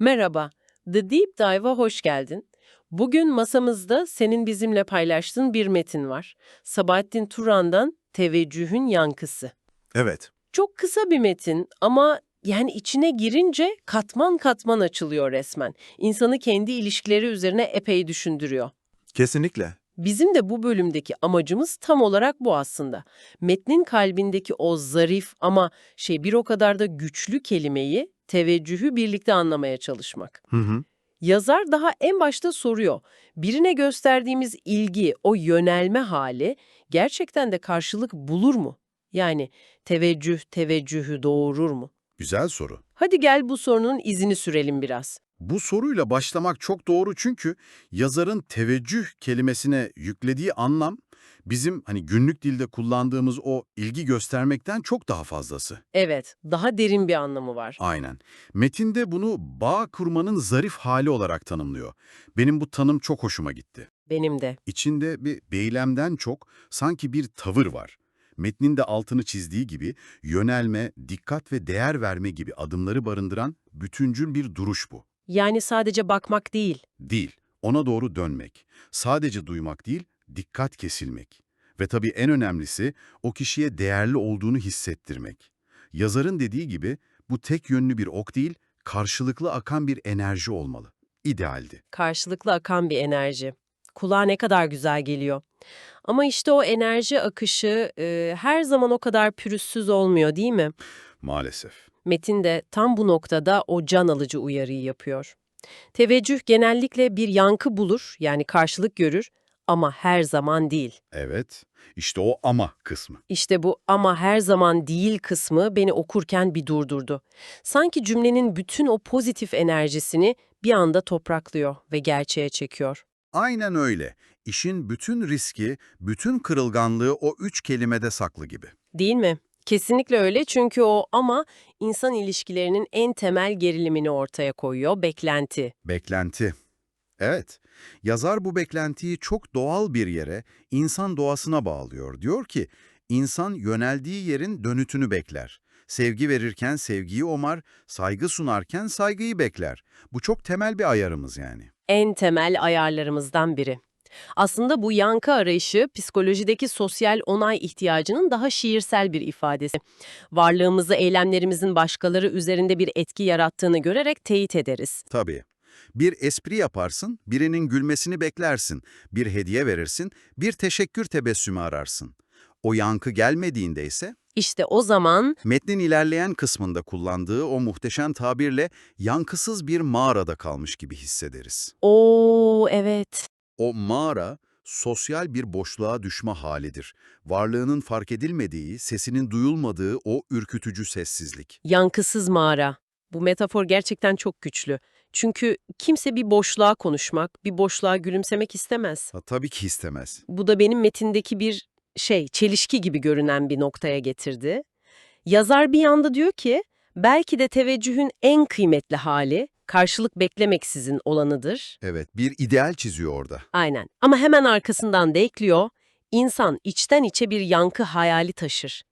Merhaba, The Deep Dive'a hoş geldin. Bugün masamızda senin bizimle paylaştığın bir metin var. Sabahattin Turan'dan Teveccühün Yankısı. Evet, Çok kısa bir metin ama yani içine girince katman katman açılıyor resmen. İnsanı kendi ilişkileri üzerine epey düşündürüyor. kesinlikle. Bizim de bu bölümdeki amacımız tam olarak bu aslında. Metnin kalbindeki o zarif ama şey bir o kadar da güçlü kelimeyi, teveccühü birlikte anlamaya çalışmak. Hı hı. Yazar daha en başta soruyor. Birine gösterdiğimiz ilgi, o yönelme hali gerçekten de karşılık bulur mu? Yani teveccüh teveccühü doğurur mu? Güzel soru. Hadi gel bu sorunun izini sürelim biraz. Bu soruyla başlamak çok doğru çünkü yazarın teveccüh kelimesine yüklediği anlam bizim hani günlük dilde kullandığımız o ilgi göstermekten çok daha fazlası. Evet, daha derin bir anlamı var. Aynen. Metinde bunu bağ kurmanın zarif hali olarak tanımlıyor. Benim bu tanım çok hoşuma gitti. Benim de. İçinde bir beylemden çok sanki bir tavır var. Metnin de altını çizdiği gibi yönelme, dikkat ve değer verme gibi adımları barındıran bütüncül bir duruş bu. Yani sadece bakmak değil. Değil, ona doğru dönmek. Sadece duymak değil, dikkat kesilmek. Ve tabii en önemlisi o kişiye değerli olduğunu hissettirmek. Yazarın dediği gibi bu tek yönlü bir ok değil, karşılıklı akan bir enerji olmalı. İdealdi. Karşılıklı akan bir enerji. Kulağa ne kadar güzel geliyor. Ama işte o enerji akışı e, her zaman o kadar pürüzsüz olmuyor değil mi? Maalesef. Metin de tam bu noktada o can alıcı uyarıyı yapıyor. Teveccüh genellikle bir yankı bulur, yani karşılık görür ama her zaman değil. Evet, işte o ama kısmı. İşte bu ama her zaman değil kısmı beni okurken bir durdurdu. Sanki cümlenin bütün o pozitif enerjisini bir anda topraklıyor ve gerçeğe çekiyor. Aynen öyle. İşin bütün riski, bütün kırılganlığı o üç kelimede saklı gibi. Değil mi? Kesinlikle öyle çünkü o ama insan ilişkilerinin en temel gerilimini ortaya koyuyor, beklenti. Beklenti. Evet, yazar bu beklentiyi çok doğal bir yere, insan doğasına bağlıyor. Diyor ki, insan yöneldiği yerin dönütünü bekler. Sevgi verirken sevgiyi omar, saygı sunarken saygıyı bekler. Bu çok temel bir ayarımız yani. En temel ayarlarımızdan biri. Aslında bu yankı arayışı psikolojideki sosyal onay ihtiyacının daha şiirsel bir ifadesi. Varlığımızı eylemlerimizin başkaları üzerinde bir etki yarattığını görerek teyit ederiz. Tabii. Bir espri yaparsın, birinin gülmesini beklersin. Bir hediye verirsin, bir teşekkür tebessümü ararsın. O yankı gelmediğinde ise İşte o zaman Metnin ilerleyen kısmında kullandığı o muhteşem tabirle yankısız bir mağarada kalmış gibi hissederiz. o evet O mağara, sosyal bir boşluğa düşme halidir. Varlığının fark edilmediği, sesinin duyulmadığı o ürkütücü sessizlik. yankısız mağara. Bu metafor gerçekten çok güçlü. Çünkü kimse bir boşluğa konuşmak, bir boşluğa gülümsemek istemez. Ha, tabii ki istemez. Bu da benim metindeki bir şey, çelişki gibi görünen bir noktaya getirdi. Yazar bir yanda diyor ki, belki de teveccühün en kıymetli hali, karşılık beklemeksizin olanıdır. Evet, bir ideal çiziyor orada. Aynen. Ama hemen arkasından da ekliyor, insan içten içe bir yankı hayali taşır.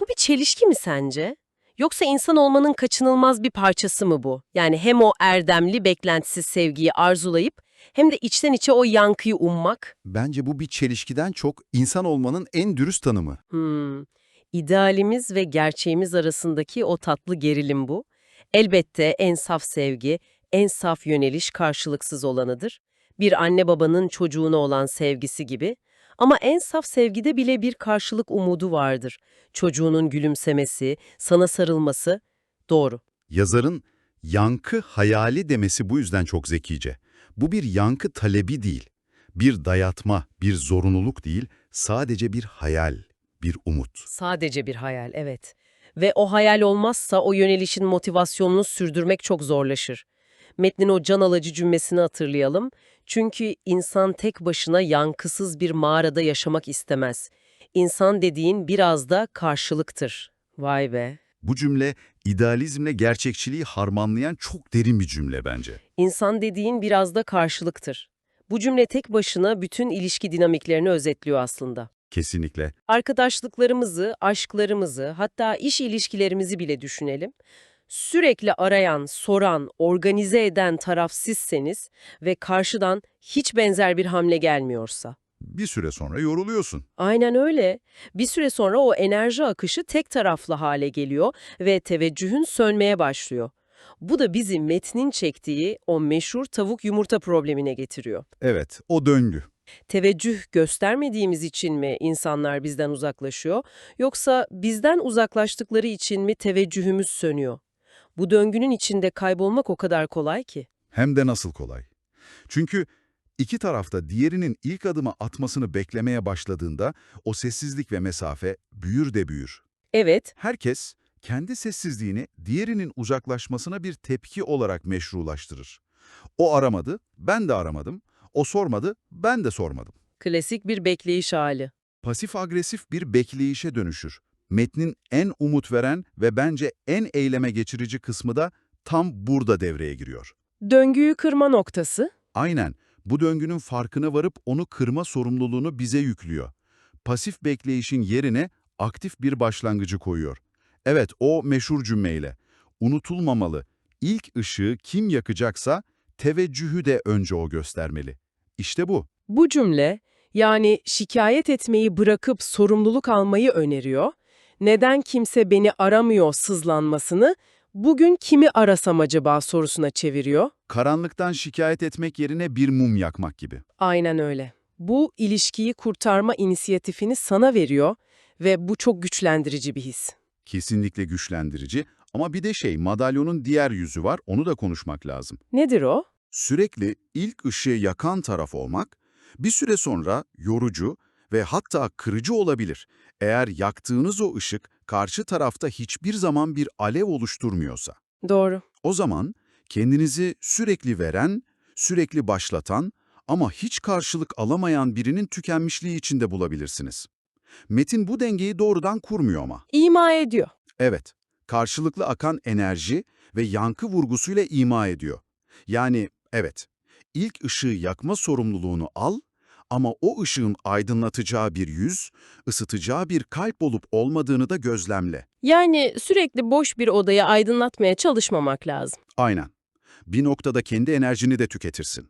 Bu bir çelişki mi sence? Yoksa insan olmanın kaçınılmaz bir parçası mı bu? Yani hem o erdemli, beklentisiz sevgiyi arzulayıp hem de içten içe o yankıyı ummak? Bence bu bir çelişkiden çok insan olmanın en dürüst tanımı. Hmm. İdealimiz ve gerçeğimiz arasındaki o tatlı gerilim bu. Elbette en saf sevgi, en saf yöneliş karşılıksız olanıdır. Bir anne babanın çocuğuna olan sevgisi gibi. Ama en saf sevgide bile bir karşılık umudu vardır. Çocuğunun gülümsemesi, sana sarılması. Doğru. Yazarın yankı hayali demesi bu yüzden çok zekice. Bu bir yankı talebi değil, bir dayatma, bir zorunluluk değil, sadece bir hayal, bir umut. Sadece bir hayal, evet. Ve o hayal olmazsa o yönelişin motivasyonunu sürdürmek çok zorlaşır. Metnin o can alıcı cümlesini hatırlayalım. Çünkü insan tek başına yankısız bir mağarada yaşamak istemez. İnsan dediğin biraz da karşılıktır. Vay be. Bu cümle idealizmle gerçekçiliği harmanlayan çok derin bir cümle bence. İnsan dediğin biraz da karşılıktır. Bu cümle tek başına bütün ilişki dinamiklerini özetliyor aslında. Kesinlikle. Arkadaşlıklarımızı, aşklarımızı, hatta iş ilişkilerimizi bile düşünelim. Sürekli arayan, soran, organize eden taraf sizseniz ve karşıdan hiç benzer bir hamle gelmiyorsa. Bir süre sonra yoruluyorsun. Aynen öyle. Bir süre sonra o enerji akışı tek taraflı hale geliyor ve teveccühün sönmeye başlıyor. Bu da bizi metnin çektiği o meşhur tavuk yumurta problemine getiriyor. Evet, o döngü. Teveccüh göstermediğimiz için mi insanlar bizden uzaklaşıyor, yoksa bizden uzaklaştıkları için mi teveccühümüz sönüyor? Bu döngünün içinde kaybolmak o kadar kolay ki. Hem de nasıl kolay. Çünkü iki tarafta diğerinin ilk adımı atmasını beklemeye başladığında o sessizlik ve mesafe büyür de büyür. Evet, Herkes kendi sessizliğini diğerinin uzaklaşmasına bir tepki olarak meşrulaştırır. O aramadı, ben de aramadım. O sormadı, ben de sormadım. klasik bir bekleyiş hali. Pasif-agresif bir bekleyişe dönüşür. Metnin en umut veren ve bence en eyleme geçirici kısmı da tam burada devreye giriyor. Döngüyü kırma noktası, Aynen, bu döngünün farkına varıp onu kırma sorumluluğunu bize yüklüyor. Pasif bekleyişin yerine aktif bir başlangıcı koyuyor. Evet, o meşhur cümleyle. Unutulmamalı, ilk ışığı kim yakacaksa teveccühü de önce o göstermeli. İşte bu. Bu cümle, yani şikayet etmeyi bırakıp sorumluluk almayı öneriyor. Neden kimse beni aramıyor sızlanmasını, bugün kimi arasam acaba sorusuna çeviriyor. Karanlıktan şikayet etmek yerine bir mum yakmak gibi. Aynen öyle. Bu ilişkiyi kurtarma inisiyatifini sana veriyor ve bu çok güçlendirici bir his. Kesinlikle güçlendirici ama bir de şey, madalyonun diğer yüzü var, onu da konuşmak lazım. Nedir o? Sürekli ilk ışığı yakan taraf olmak, bir süre sonra yorucu ve hatta kırıcı olabilir. Eğer yaktığınız o ışık karşı tarafta hiçbir zaman bir alev oluşturmuyorsa. Doğru. O zaman kendinizi sürekli veren, sürekli başlatan ama hiç karşılık alamayan birinin tükenmişliği içinde bulabilirsiniz. Metin bu dengeyi doğrudan kurmuyor ama. İma ediyor. Evet, karşılıklı akan enerji ve yankı vurgusuyla ima ediyor. Yani evet, ilk ışığı yakma sorumluluğunu al ama o ışığın aydınlatacağı bir yüz, ısıtacağı bir kalp olup olmadığını da gözlemle. Yani sürekli boş bir odayı aydınlatmaya çalışmamak lazım. Aynen. Bir noktada kendi enerjini de tüketirsin.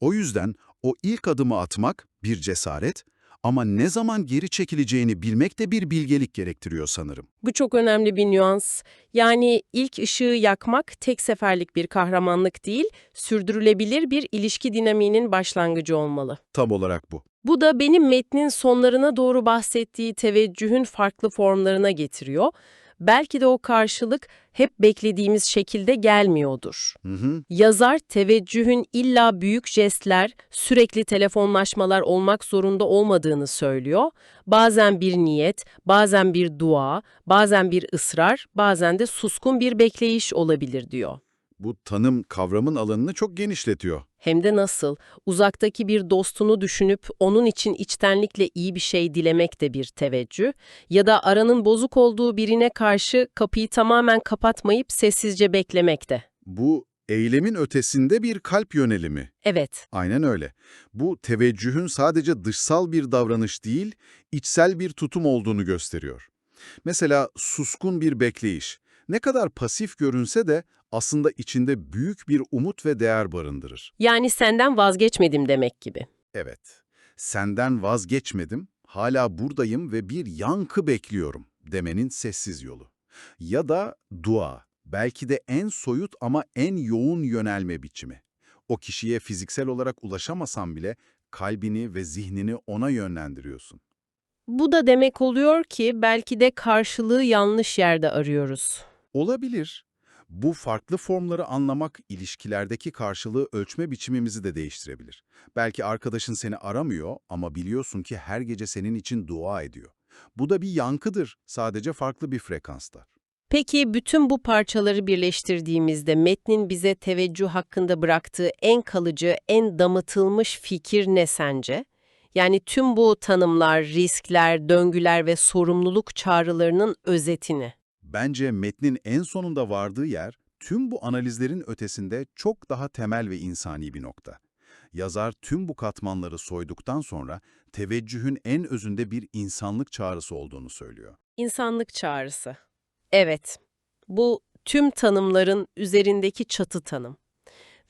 O yüzden o ilk adımı atmak bir cesaret ama ne zaman geri çekileceğini bilmek de bir bilgelik gerektiriyor sanırım. Bu çok önemli bir nüans. Yani ilk ışığı yakmak tek seferlik bir kahramanlık değil, sürdürülebilir bir ilişki dinamiğinin başlangıcı olmalı. Tam olarak bu. Bu da benim metnin sonlarına doğru bahsettiği teveccühün farklı formlarına getiriyor. Belki de o karşılık hep beklediğimiz şekilde gelmiyordur. Hı hı. Yazar teveccühün illa büyük jestler, sürekli telefonlaşmalar olmak zorunda olmadığını söylüyor. Bazen bir niyet, bazen bir dua, bazen bir ısrar, bazen de suskun bir bekleyiş olabilir diyor. Bu tanım kavramın alanını çok genişletiyor. Hem de nasıl? Uzaktaki bir dostunu düşünüp onun için içtenlikle iyi bir şey dilemek de bir teveccüh ya da aranın bozuk olduğu birine karşı kapıyı tamamen kapatmayıp sessizce beklemek de. Bu eylemin ötesinde bir kalp yönelimi. Evet, Aynen öyle. Bu teveccühün sadece dışsal bir davranış değil, içsel bir tutum olduğunu gösteriyor. Mesela suskun bir bekleyiş. Ne kadar pasif görünse de aslında içinde büyük bir umut ve değer barındırır. yani senden vazgeçmedim demek gibi. Evet, senden vazgeçmedim, hala buradayım ve bir yankı bekliyorum demenin sessiz yolu. Ya da dua, belki de en soyut ama en yoğun yönelme biçimi. O kişiye fiziksel olarak ulaşamasan bile kalbini ve zihnini ona yönlendiriyorsun. Bu da demek oluyor ki belki de karşılığı yanlış yerde arıyoruz. Olabilir. Bu farklı formları anlamak ilişkilerdeki karşılığı ölçme biçimimizi de değiştirebilir. Belki arkadaşın seni aramıyor ama biliyorsun ki her gece senin için dua ediyor. Bu da bir yankıdır, sadece farklı bir frekansta. Peki bütün bu parçaları birleştirdiğimizde metnin bize teveccüh hakkında bıraktığı en kalıcı, en damıtılmış fikir ne sence? Yani tüm bu tanımlar, riskler, döngüler ve sorumluluk çağrılarının özetini. Bence metnin en sonunda vardığı yer, tüm bu analizlerin ötesinde çok daha temel ve insani bir nokta. Yazar tüm bu katmanları soyduktan sonra teveccühün en özünde bir insanlık çağrısı olduğunu söylüyor. İnsanlık çağrısı. Evet, bu Tüm tanımların üzerindeki çatı tanım.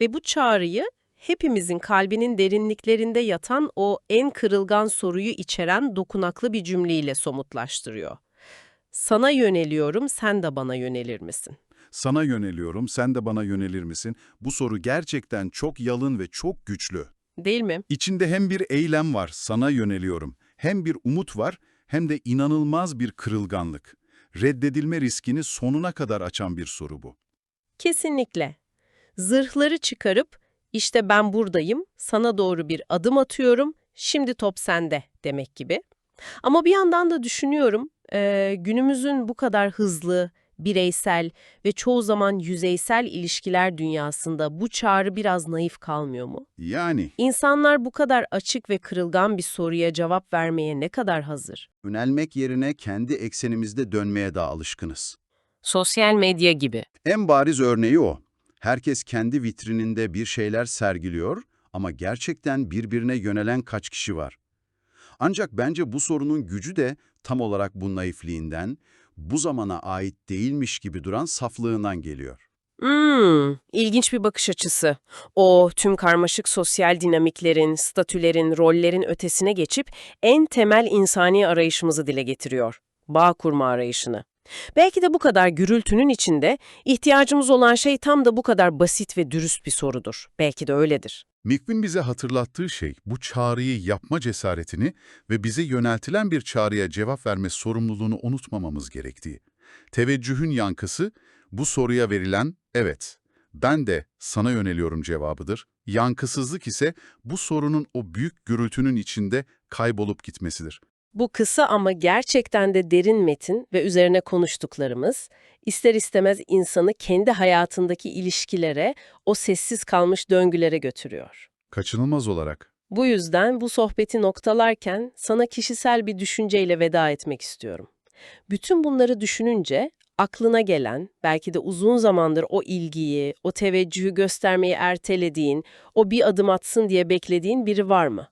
Ve bu çağrıyı hepimizin kalbinin derinliklerinde yatan o en kırılgan soruyu içeren dokunaklı bir cümleyle somutlaştırıyor. Sana yöneliyorum, sen de bana yönelir misin? Sana yöneliyorum, sen de bana yönelir misin? Bu soru gerçekten çok yalın ve çok güçlü. Değil mi? İçinde hem bir eylem var, sana yöneliyorum, hem bir umut var, hem de inanılmaz bir kırılganlık. Reddedilme riskini sonuna kadar açan bir soru bu. Kesinlikle. Zırhları çıkarıp, işte ben buradayım, sana doğru bir adım atıyorum, şimdi top sende demek gibi. Ama bir yandan da düşünüyorum, eee, günümüzün bu kadar hızlı, bireysel ve çoğu zaman yüzeysel ilişkiler dünyasında bu çağrı biraz naif kalmıyor mu? Yani İnsanlar bu kadar açık ve kırılgan bir soruya cevap vermeye ne kadar hazır? Yönelmek yerine kendi eksenimizde dönmeye daha alışkınız. Sosyal medya gibi. En bariz örneği o. Herkes kendi vitrininde bir şeyler sergiliyor ama gerçekten birbirine yönelen kaç kişi var? Ancak bence bu sorunun gücü de tam olarak bu naifliğinden, bu zamana ait değilmiş gibi duran saflığından geliyor. Hmm, ilginç bir bakış açısı. O tüm karmaşık sosyal dinamiklerin, statülerin, rollerin ötesine geçip en temel insani arayışımızı dile getiriyor. Bağ kurma arayışını. Belki de bu kadar gürültünün içinde ihtiyacımız olan şey tam da bu kadar basit ve dürüst bir sorudur. Belki de öyledir. Mikvin bize hatırlattığı şey bu çağrıyı yapma cesaretini ve bize yöneltilen bir çağrıya cevap verme sorumluluğunu unutmamamız gerektiği. Teveccühün yankısı bu soruya verilen evet, ben de sana yöneliyorum cevabıdır. Yankısızlık ise bu sorunun o büyük gürültünün içinde kaybolup gitmesidir. Bu kısa ama gerçekten de derin metin ve üzerine konuştuklarımız, ister istemez insanı kendi hayatındaki ilişkilere, o sessiz kalmış döngülere götürüyor. Kaçınılmaz olarak. Bu yüzden bu sohbeti noktalarken sana kişisel bir düşünceyle veda etmek istiyorum. Bütün bunları düşününce aklına gelen, belki de uzun zamandır o ilgiyi, o teveccühü göstermeyi ertelediğin, o bir adım atsın diye beklediğin biri var mı?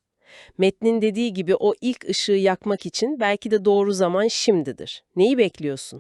Metnin dediği gibi o ilk ışığı yakmak için belki de doğru zaman şimdidir. Neyi bekliyorsun?